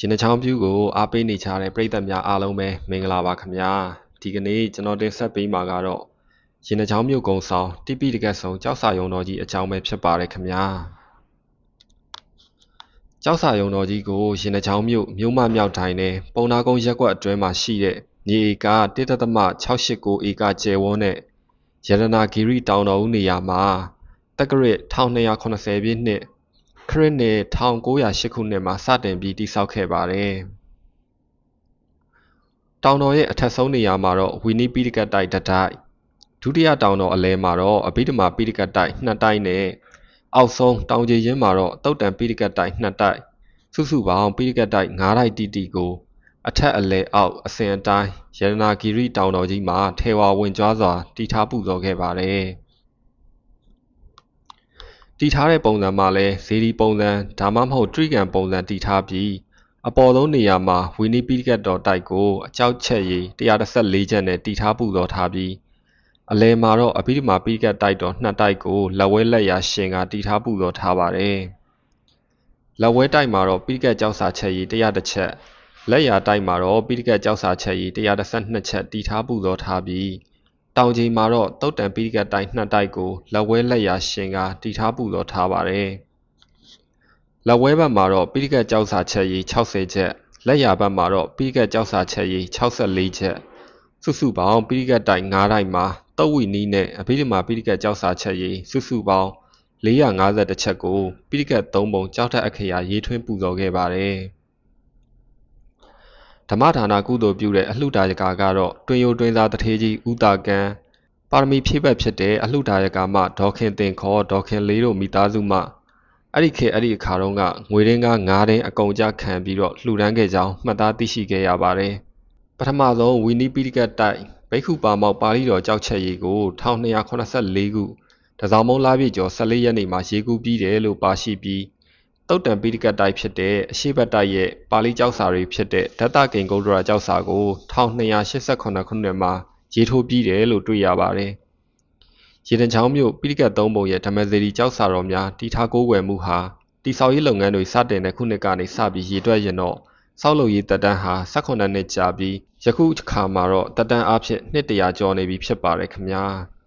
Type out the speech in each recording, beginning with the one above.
ရှင်နှချောင်းပြူကိုအားပေးနေကြတဲ့ပရိသတ်များအားလုံးပဲမင်္ဂလာပါခင်ဗျာဒီကနေ့ကျွန်တော်တင်ဆက်ပေးမှာကတော့ရှင်နှချောင်းမြို့ကုံဆောင်တိပိတကတ်ဆောင်ကြောက်စာယုံတော်ကြီးအကြောင်းပဲဖြစ်ပါတယ်ခင်ဗျာကြောက်စာယုံတော်ကြီးကိုရှင်နှချောင်းမြို့မြို့မမြောက်တိုင်းနဲ့ပုံနာကုန်းရက်ကွက်အတွင်းမှာရှိတဲ့မြေဧက1.689ဧကကျယ်ဝန်းတဲ့ရတနာဂီရီတောင်တော်ဦးနေရာမှာတက္ကရာ1280ပြည့်နှစ် ခရစ်နှစ်1908ခုနှစ်မှာစတင်ပြီးတည်ဆောက်ခဲ့ပါတယ်။တောင်တော်ရဲ့အထက်ဆုံးနေရာမှာတော့ဝီနီပိဋကတ်တိုက်တစ်တိုက်ဒုတိယတောင်တော်အလဲမှာတော့အဘိဓမ္မာပိဋကတ်တိုက်နှစ်တိုက်နဲ့အောက်ဆုံးတောင်ကျေရင်းမှာတော့တုတ်တန်ပိဋကတ်တိုက်နှစ်တိုက်စုစုပေါင်းပိဋကတ်တိုက်9တိုက်တီတီကိုအထက်အလဲအောက်အစဉ်အတိုင်းရတနာဂီရီတောင်တော်ကြီးမှာထေဝါဝင်ကြွားစွာတည်ထားပူဇော်ခဲ့ပါတယ်။ တည်ထားတဲ့ပုံစံမှာလည်းဇေဒီပုံစံဒါမှမဟုတ်တရိကန်ပုံစံတည်ထားပြီးအပေါ်ဆုံးနေရာမှာဝီနီပီကတ်တော်တိုက်ကိုအကြောက်ချက်ရည်114ချက်နဲ့တည်ထားပူဇော်ထားပြီးအလဲမှာတော့အဘိဓမ္မာပီကတ်တိုက်တော်နှစ်တိုက်ကိုလက်ဝဲလက်ရာရှင်ကတည်ထားပူဇော်ထားပါတယ်။လက်ဝဲတိုက်မှာတော့ပီကတ်ကြောက်စာချက်ရည်101ချက်လက်ရာတိုက်မှာတော့ပီကတ်ကြောက်စာချက်ရည်112ချက်တည်ထားပူဇော်ထားပြီး တောင်ကြီးမှာတော့တုတ်တံပိဋကတ်တိုက်နှစ်တိုက်ကိုလက်ဝဲလက်ရာရှင်ကတီထားပူဇော်ထားပါတယ်။လက်ဝဲဘက်မှာတော့ပိဋကတ်ကြောက်စာချက်ရည်60ချက်လက်ရာဘက်မှာတော့ပိဋကတ်ကြောက်စာချက်ရည်64ချက်စုစုပေါင်းပိဋကတ်တိုက်9တိုက်မှာတုတ်ဝီနီးနဲ့အဘိဓမ္မာပိဋကတ်ကြောက်စာချက်ရည်စုစုပေါင်း450ချက်ကိုပိဋကတ်3ပုံကြောက်ထက်အခရာရေးထွင်းပူဇော်ခဲ့ပါတယ်။ ဓမ္မဒါနကုသိုလ်ပြုတဲ့အလှူဒါယကာကတော့တွင်ယိုတွင်သာတထေးကြီးဦးတာကံပါရမီဖြည့်ဘက်ဖြစ်တဲ့အလှူဒါယကာမှဒေါခင်တင်ခေါ်ဒေါခင်လေးတို့မိသားစုမှအဲ့ဒီခေတ်အဲ့ဒီအခါတုန်းကငွေရင်းကား9တင်းအကုန်ကြခံပြီးတော့လှူဒန်းခဲ့ကြောင်းမှတ်သားသိရှိခဲ့ရပါတယ်ပထမဆုံးဝီနီပိဋကတ်တိုက်ဘိက္ခုပါမောက်ပါဠိတော်ကြောက်ချက်ရေးကို1284ခုတစောင်းမုံလာပြည့်ကျော်14ရက်နေ့မှာရေးကူးပြီးတယ်လို့ပါရှိပြီး တုတ်တံပိဋကတ်တိုက်ဖြစ်တဲ့အရှိဘတ်တိုက်ရဲ့ပါဠိကျောက်စာတွေဖြစ်တဲ့ဒတ္တကိန်ဂုဒ္ဒရာကျောက်စာကို1288ခုနှစ်မှာရေးထိုးပြီးတယ်လို့တွေ့ရပါတယ်။ရေတံချောင်းမြို့ပိဋကတ်သုံးပုံရဲ့ဓမ္မစေတီကျောက်စာတော်များတီထားကိုးကွယ်မှုဟာတိဆောက်ရေးလုပ်ငန်းတွေစတင်တဲ့ခုနှစ်ကနေစပြီးရည်တွက်ရင်တော့ဆောက်လုပ်ရေးတက်တန်းဟာ18နှစ်ကြာပြီးယခုအခါမှာတော့တက်တန်းအဖြစ်နှစ်တရာကျော်နေပြီဖြစ်ပါတယ်ခင်ဗျာ။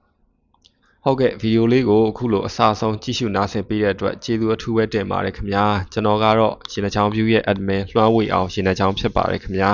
ဟုတ်ကဲ့ဗီဒီယိုလေးကိုအခုလိုအစားဆုံးကြည့်ရှုနားဆင်ပေးတဲ့အတွက်ကျေးဇူးအထူးပဲတင်ပါတယ်ခင်ဗျာကျွန်တော်ကတော့ရှင်နှချောင်း view ရဲ့ admin လွှမ်းဝေအောင်ရှင်နှချောင်းဖြစ်ပါတယ်ခင်ဗျာ